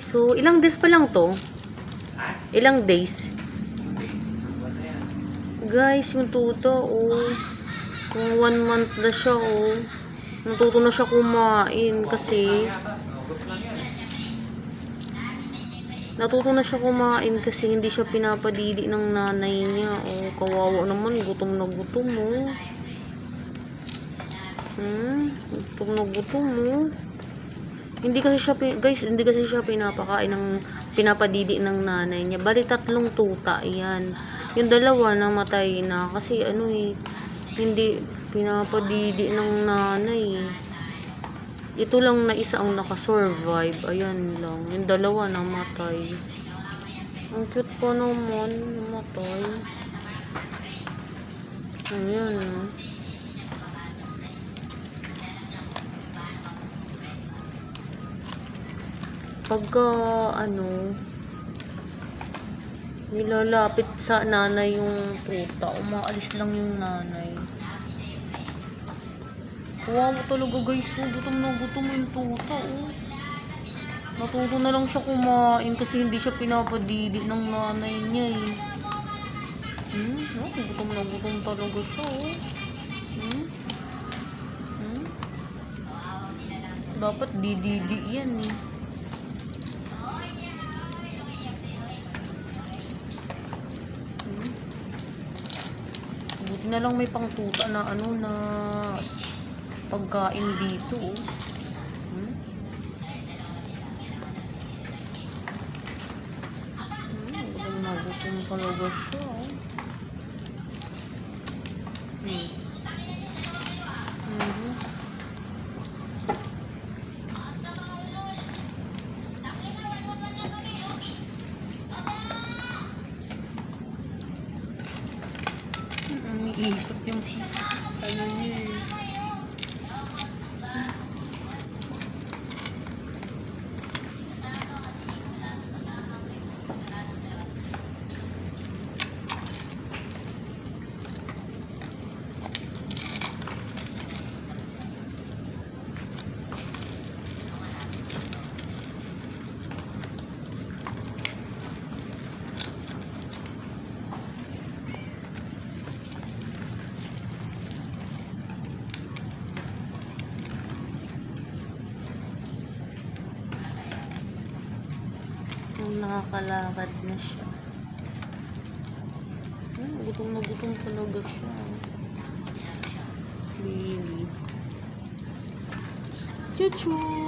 So, ilang days pa lang to? Ilang days? Guys, yung tuto, oh. Kung one month na siya, oh. Natuto na siya kumain kasi natuto na siya kumain kasi hindi siya pinapadidi ng nanay niya. Oh, kawawa naman. Gutom na gutom, oh. Hmm? Gutom na gutom, oh. Hindi kasi siya, guys, hindi kasi siya pinapakain ng, pinapadidi ng nanay niya. Bali, tatlong tuta, yan. Yung dalawa namatay na kasi ano eh, hindi pinapadidi ng nanay. Ito lang na isa ang nakasurvive. Ayan lang. Yung dalawa namatay. Ang cute pa naman. Namatay. Ayan. ah. Pagka, ano, nilalapit sa nanay yung tuta, umaalis lang yung nanay. Wow, talaga guys, gutom na gutom yung tuta, oh. Natuto na lang siya kumain kasi hindi siya pinapadidi ng nanay niya, eh. Hmm, oh, gutom na gutom talaga siya, oh. Hmm? Hmm? Dapat dididi yan, eh. Na lang may pangtuta na ano na pagkain dito. oh. Hmm? Hmm, gutom na gutom talaga siya. oh. Hmm. Mhm. Umiikot yung ano niya eh. Nakakalakad na siya. Hmm, gutom na gutom talaga siya. Baby. Chuchu!